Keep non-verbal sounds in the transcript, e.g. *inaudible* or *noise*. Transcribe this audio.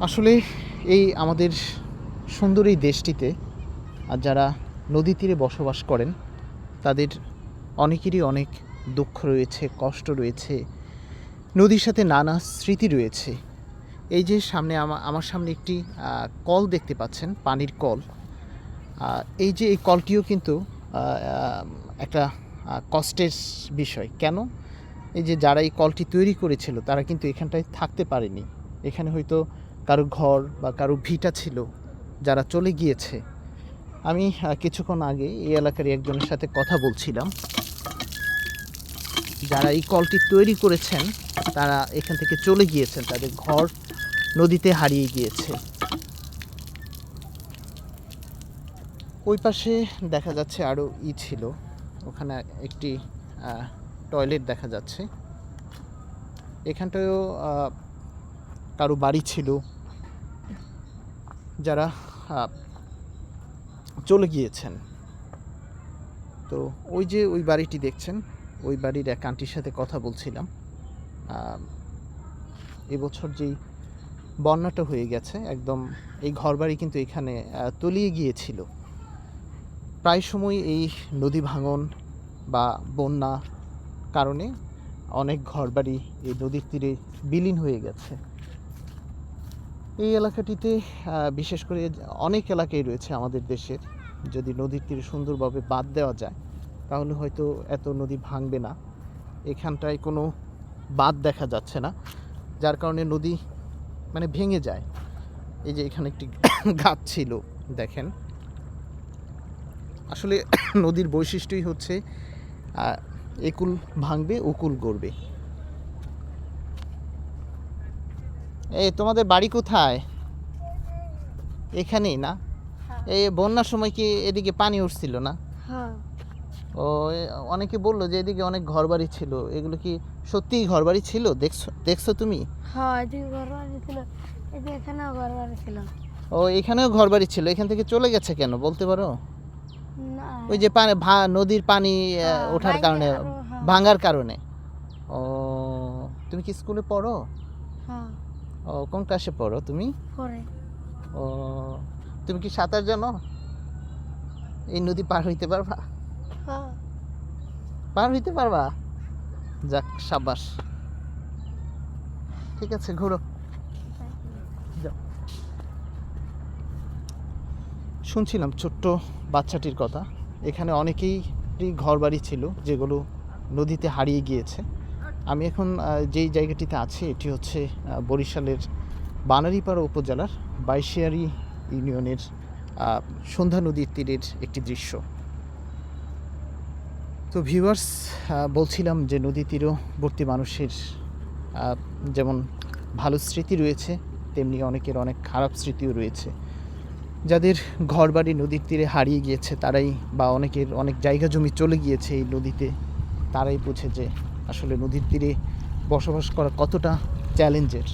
আসলে এই আমাদের সুন্দর এই দেশটিতে আর যারা নদী তীরে বসবাস করেন, তাদের অনেকেরই অনেক দুঃখ রয়েছে, কষ্ট রয়েছে, নদীর সাথে নানা স্মৃতি রয়েছে। এই যে সামনে আমা- আমার সামনে একটি কল দেখতে পাচ্ছেন, পানির কল। এই যে এই কলটিও কিন্তু একটা কষ্টের বিষয়। কেন? এই যে যারা এই কলটি তৈরি করেছিল, তারা কিন্তু এখানটায় থাকতে পারেনি। এখানে হয়তো কারও ঘর বা কারও ভিটা ছিল, যারা চলে গিয়েছে। আমি কিছুক্ষণ আগে এই এলাকার একজনের সাথে কথা বলছিলাম। যারা এই কলটি তৈরি করেছেন, তারা এখান থেকে চলে গিয়েছেন, তাদের ঘর নদীতে হারিয়ে গিয়েছে। ওই পাশে দেখা যাচ্ছে আরও ই ছিল, ওখানে একটি টয়লেট দেখা যাচ্ছে। এখানটায়ও কারও বাড়ি ছিল যারা চলে গিয়েছেন। তো ওই যে ওই বাড়িটি দেখছেন, ওই বাড়ির এক আন্টির সাথে কথা বলছিলাম। এবছর যেই বন্যাটা হয়ে গেছে, একদম এই ঘরবাড়ি কিন্তু এখানে তলিয়ে গিয়েছিল। প্রায় সময় এই নদী ভাঙন বা বন্যা কারণে অনেক ঘরবাড়ি এই নদীর তীরে বিলীন হয়ে গেছে। এই এলাকাটিতে বিশেষ করে অনেক এলাকাই রয়েছে আমাদের দেশের। যদি নদীর তীরে সুন্দরভাবে বাদ দেওয়া যায়, তাহলে হয়তো এত নদী ভাঙবে না। এখানটায় কোনো বাদ দেখা যাচ্ছে না, যার কারণে নদী মানে ভেঙে যায়। এই যে এখানে একটি *coughs* গাছ ছিল, দেখেন। আসলে *coughs* নদীর বৈশিষ্ট্যই হচ্ছে একুল ভাঙবে, উকুল গড়বে। এই তোমাদের বাড়ি কোথায়? এখানেই না? এই বন্যার সময় কি এদিকে পানি উঠছিল না? হ্যাঁ। ও অনেকে বলল যে এদিকে অনেক ঘরবাড়ি ছিল। এগুলো কি সত্যিই ঘরবাড়ি ছিল? দেখছ দেখছ তুমি? হ্যাঁ এদিকে ছিল। এখানেও ছিল। ও এখানেও ঘরবাড়ি ছিল। এখান থেকে চলে গেছে কেন? বলতে পারো? ওই যে পানি নদীর পানি হ্যাঁ, ওঠার কারণে হ্যাঁ। ভাঙার কারণে। ও তুমি কি স্কুলে পড়ো? হ্যাঁ। ও কোন ক্লাসে পড়ো তুমি? ও তুমি কি সাঁতার জানো? এই নদী পার হইতে পারবা? হ্যাঁ। পার হইতে পারবা? যাক সাবাস ঠিক আছে ঘুরো। শুনছিলাম ছোট্ট বাচ্চাটির কথা। এখানে অনেকেই ঘর বাড়ি ছিল যেগুলো নদীতে হারিয়ে গিয়েছে। আমি এখন যেই জায়গাটিতে আছি, এটি হচ্ছে বরিশালের বানারীপাড়া উপজেলার বাইশিয়ারি ইউনিয়নের সন্ধ্যা নদীর তীরের একটি দৃশ্য। তো ভিউয়ার্স বলছিলাম যে নদী তীরবর্তী মানুষের যেমন ভালো স্মৃতি রয়েছে, তেমনি অনেকের অনেক খারাপ স্মৃতিও রয়েছে। যাদের ঘরবাড়ি নদীর তীরে হারিয়ে গিয়েছে, তারাই বা অনেকের অনেক জায়গা জমি চলে গিয়েছে এই নদীতে, তারাই বোঝে যে আসলে নদীর তীরে বসবাস করা কতটা চ্যালেঞ্জের।